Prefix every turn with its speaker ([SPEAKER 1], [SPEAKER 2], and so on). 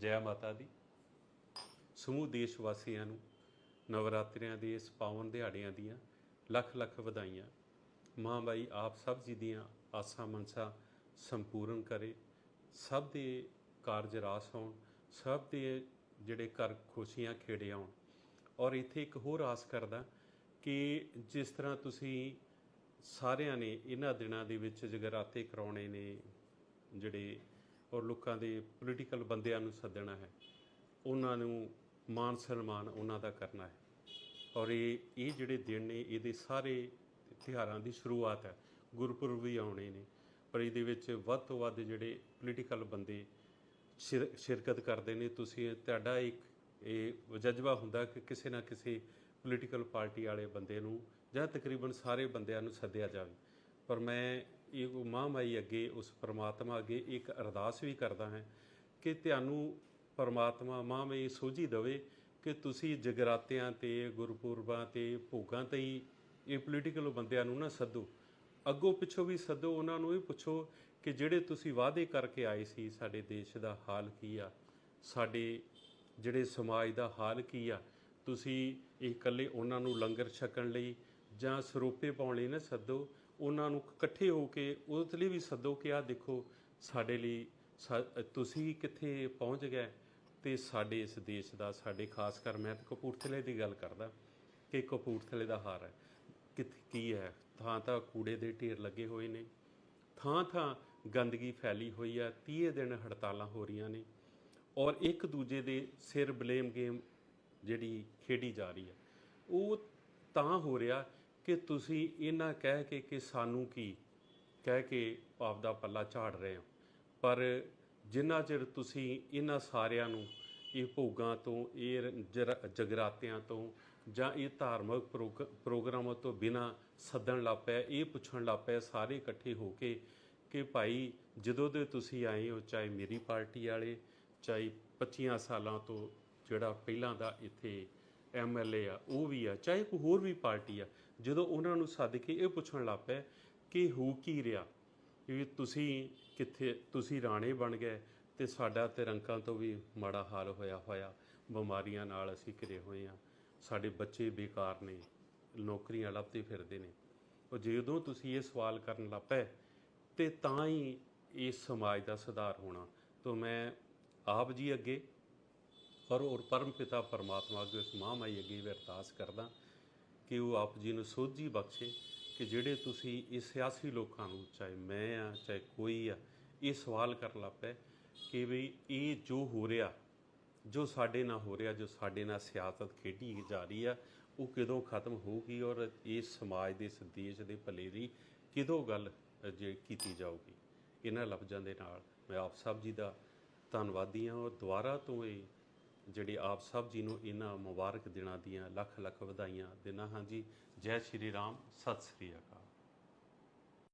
[SPEAKER 1] ਜੈ ਮਾਤਾ ਦੀ। ਸਮੂਹ ਦੇਸ਼ ਵਾਸੀਆਂ ਨੂੰ ਨਵਰਾਤਰਿਆਂ ਦੇ ਇਸ ਪਾਵਨ ਦਿਹਾੜਿਆਂ ਦੀਆਂ ਲੱਖ ਲੱਖ ਵਧਾਈਆਂ। ਮਾਂ ਬਾਈ ਆਪ ਸਭ ਜੀ ਦੀਆਂ ਆਸਾਂ ਮਨਸਾਂ ਸੰਪੂਰਨ ਕਰੇ। ਸਭ ਦੇ ਕਾਰਜ ਰਾਸ ਹੋਣ, ਸਭ ਦੇ ਜਿਹੜੇ ਘਰ ਖੁਸ਼ੀਆਂ ਖੇੜੇ ਆਉਣ। ਔਰ ਇੱਥੇ ਇੱਕ ਹੋਰ ਆਸ ਕਰਦਾ ਕਿ ਜਿਸ ਤਰ੍ਹਾਂ ਤੁਸੀਂ ਸਾਰਿਆਂ ਨੇ ਇਹਨਾਂ ਦਿਨਾਂ ਦੇ ਵਿੱਚ ਜਗਰਾਤੇ ਕਰਾਉਣੇ ਨੇ, ਜਿਹੜੇ ਔਰ ਲੋਕਾਂ ਦੇ ਪੋਲੀਟੀਕਲ ਬੰਦਿਆਂ ਨੂੰ ਸੱਦਣਾ ਹੈ। ਉਹਨਾਂ ਨੂੰ ਮਾਨ ਸਨਮਾਨ ਉਹਨਾਂ ਦਾ ਕਰਨਾ ਹੈ। ਔਰ ਇਹ ਇਹ ਜਿਹੜੇ ਦਿਨ ਨੇ, ਇਹਦੇ ਸਾਰੇ ਤਿਉਹਾਰਾਂ ਦੀ ਸ਼ੁਰੂਆਤ ਹੈ। ਗੁਰਪੁਰਬ ਵੀ ਆਉਣੇ ਨੇ, ਪਰ ਇਹਦੇ ਵਿੱਚ ਵੱਧ ਤੋਂ ਵੱਧ ਜਿਹੜੇ ਪੋਲੀਟੀਕਲ ਬੰਦੇ ਸ਼ਿਰ- ਸ਼ਿਰਕਤ ਕਰਦੇ ਨੇ। ਤੁਸੀਂ ਤੁਹਾਡਾ ਇੱਕ ਇਹ ਜਜ਼ਬਾ ਹੁੰਦਾ ਕਿ ਕਿਸੇ ਨਾ ਕਿਸੇ ਪੋਲੀਟੀਕਲ ਪਾਰਟੀ ਵਾਲੇ ਬੰਦੇ ਨੂੰ ਜਾਂ ਤਕਰੀਬਨ ਸਾਰੇ ਬੰਦਿਆਂ ਨੂੰ ਸੱਦਿਆ ਜਾਵੇ। ਪਰ ਮੈਂ ਇਹ ਮਾਂ ਮਾਈ ਅੱਗੇ, ਉਸ ਪਰਮਾਤਮਾ ਅੱਗੇ ਇੱਕ ਅਰਦਾਸ ਵੀ ਕਰਦਾ ਹਾਂ ਕਿ ਤੁਹਾਨੂੰ ਪਰਮਾਤਮਾ ਮਾਂ ਮਾਈ ਸੋਝੀ ਦੇਵੇ ਕਿ ਤੁਸੀਂ ਜਗਰਾਤਿਆਂ ਤੇ, ਗੁਰਪੁਰਬਾਂ ਤੇ, ਭੋਗਾਂ ਤੇ ਹੀ ਇਹ ਪੋਲੀਟੀਕਲ ਬੰਦਿਆਂ ਨੂੰ ਨਾ ਸੱਦੋ। ਅੱਗੋਂ ਪਿੱਛੋਂ ਵੀ ਸੱਦੋ, ਉਹਨਾਂ ਨੂੰ ਇਹ ਪੁੱਛੋ ਕਿ ਜਿਹੜੇ ਤੁਸੀਂ ਵਾਅਦੇ ਕਰਕੇ ਆਏ ਸੀ, ਸਾਡੇ ਦੇਸ਼ ਦਾ ਹਾਲ ਕੀ ਆ? ਸਾਡੇ ਜਿਹੜੇ ਸਮਾਜ ਦਾ ਹਾਲ ਕੀ ਆ? ਤੁਸੀਂ ਇਹ ਇਕੱਲੇ ਉਹਨਾਂ ਨੂੰ ਲੰਗਰ ਛਕਣ ਲਈ ਜਾਂ ਸਰੋਪੇ ਪਾਉਣ ਲਈ ਨਾ ਸੱਦੋ, ਉਹਨਾਂ ਨੂੰ ਇਕੱਠੇ ਹੋ ਕੇ ਉਹਦੇ ਲਈ ਵੀ ਸੱਦੋ ਕਿ ਆ ਦੇਖੋ, ਸਾਡੇ ਲਈ ਸਾ- ਤੁਸੀਂ ਕਿੱਥੇ ਪਹੁੰਚ ਗਏ ਤੇ ਸਾਡੇ ਇਸ ਦੇਸ਼ ਦਾ, ਸਾਡੇ ਖਾਸ ਕਰ ਮੈਂ ਤਾਂ ਕਪੂਰਥਲੇ ਦੀ ਗੱਲ ਕਰਦਾ ਕਿ ਕਪੂਰਥਲੇ ਦਾ ਹਾਰ ਹੈ। ਕਿੱਥੇ, ਕੀ ਹੈ? ਥਾਂ ਥਾਂ ਕੂੜੇ ਦੇ ਢੇਰ ਲੱਗੇ ਹੋਏ ਨੇ। ਥਾਂ ਥਾਂ ਗੰਦਗੀ ਫੈਲੀ ਹੋਈ ਹੈ 30 ਦਿਨ ਹੜਤਾਲਾਂ ਹੋ ਰਹੀਆਂ ਨੇ ਔਰ ਇੱਕ ਦੂਜੇ ਦੇ ਸਿਰ ਬਲੇਮ ਗੇਮ ਜਿਹੜੀ ਖੇਡੀ ਜਾ ਰਹੀ ਹੈ। ਉਹ ਤਾਂ ਹੋ ਰਿਹਾ ਕਿ ਤੁਸੀਂ ਇਹਨਾਂ ਕਹਿ ਕੇ ਕਿ ਸਾਨੂੰ ਕੀ ਕਹਿ ਕੇ ਆਪਦਾ ਪੱਲਾ ਝਾੜ ਰਹੇ ਹੋ? ਪਰ ਜਿੰਨਾ ਚਿਰ ਤੁਸੀਂ ਇਹਨਾਂ ਸਾਰਿਆਂ ਨੂੰ ਇਹ ਭੋਗਾਂ ਤੋਂ, ਇਹ ਜਰ- ਜਗਰਾਤਿਆਂ ਤੋਂ ਜਾਂ ਇਹ ਧਾਰਮਿਕ ਪ੍ਰੋਗ- ਪ੍ਰੋਗਰਾਮਾਂ ਤੋਂ ਬਿਨਾ ਸੱਦਣ ਲੱਗ ਪਏ, ਇਹ ਪੁੱਛਣ ਲੱਗ ਪਏ ਸਾਰੇ ਇਕੱਠੇ ਹੋ ਕੇ ਕਿ ਭਾਈ ਜਦੋਂ ਦੇ ਤੁਸੀਂ ਆਏ ਹੋ, ਚਾਹੇ ਮੇਰੀ ਪਾਰਟੀ ਵਾਲੇ, ਚਾਹੇ 25 ਸਾਲਾਂ ਤੋਂ ਜਿਹੜਾ ਪਹਿਲਾਂ ਦਾ ਇੱਥੇ ਐਮਐਲਏ ਆ, ਉਹ ਵੀ ਆ, ਚਾਹੇ ਕੋਈ ਹੋਰ ਵੀ ਪਾਰਟੀ ਆ, ਜਦੋਂ ਉਹਨਾਂ ਨੂੰ ਸੱਦ ਕੇ ਇਹ ਪੁੱਛਣ ਲੱਗ ਪਏ ਕਿ ਹੋ ਕੀ ਰਿਹਾ ਵੀ ਤੁਸੀਂ ਕਿੱਥੇ, ਤੁਸੀਂ ਰਾਣੇ ਬਣ ਗਏ ਤੇ ਸਾਡਾ ਤੇ ਰੰਕਾਂ ਤੋਂ ਵੀ ਮਾੜਾ ਹਾਲ ਹੋਇਆ ਹੋਇਆ, ਬਿਮਾਰੀਆਂ ਨਾਲ ਅਸੀਂ ਘਿਰੇ ਹੋਏ ਆ, ਸਾਡੇ ਬੱਚੇ ਬੇਕਾਰ ਨੇ, ਨੌਕਰੀਆਂ ਲੱਭਦੇ ਫਿਰਦੇ ਨੇ। ਉਹ ਜਦੋਂ ਤੁਸੀਂ ਇਹ ਸਵਾਲ ਕਰਨ ਲੱਗ ਪਏ, ਤੇ ਤਾਂ ਹੀ ਇਸ ਸਮਾਜ ਦਾ ਸੁਧਾਰ ਹੋਣਾ, ਤੋਂ ਮੈਂ ਆਪ ਜੀ ਅੱਗੇ ਔਰ ਔਰ ਪਰਮ ਪਿਤਾ ਪਰਮਾਤਮਾ ਅੱਗੇ ਉਸ ਮਾਂ ਮਾਈ ਅੱਗੇ ਵੀ ਅਰਦਾਸ ਕਰਦਾ ਕਿ ਉਹ ਆਪ ਜੀ ਨੂੰ ਸੋਝੀ ਬਖਸ਼ੇ ਕਿ ਜਿਹੜੇ ਤੁਸੀਂ ਇਹ ਸਿਆਸੀ ਲੋਕਾਂ ਨੂੰ, ਚਾਹੇ ਮੈਂ ਆ, ਚਾਹੇ ਕੋਈ ਆ, ਇਹ ਸਵਾਲ ਕਰਨ ਲੱਗ ਪਏ ਕਿ ਵੀ ਇਹ ਜੋ ਹੋ ਰਿਹਾ, ਜੋ ਸਾਡੇ ਨਾਲ ਹੋ ਰਿਹਾ, ਜੋ ਸਾਡੇ ਨਾਲ ਸਿਆਸਤ ਖੇਡੀ ਜਾ ਰਹੀ ਆ, ਉਹ ਕਦੋਂ ਖਤਮ ਹੋਊਗੀ ਔਰ ਇਸ ਸਮਾਜ ਦੇ ਇਸ ਦੇਸ਼ ਦੇ ਭਲੇ ਦੀ ਕਿਦੋਂ ਗੱਲ ਜੇ ਕੀਤੀ ਜਾਊਗੀ। ਇਹਨਾਂ ਲਫ਼ਜ਼ਾਂ ਦੇ ਨਾਲ ਮੈਂ ਆਪ ਸਭ ਜੀ ਦਾ ਧੰਨਵਾਦੀ ਹਾਂ ਔਰ ਦੁਬਾਰਾ ਤੋਂ ਇਹ ਜਿਹੜੀ ਆਪ ਸਭ ਜੀ ਨੂੰ ਇਹਨਾਂ ਮੁਬਾਰਕ ਦਿਨਾਂ ਦੀਆਂ ਲੱਖ ਲੱਖ ਵਧਾਈਆਂ ਦਿਨਾਂ ਹਾਂ ਜੀ। ਜੈ ਸ਼੍ਰੀ ਰਾਮ, ਸਤਿ ਸ੍ਰੀ ਅਕਾਲ।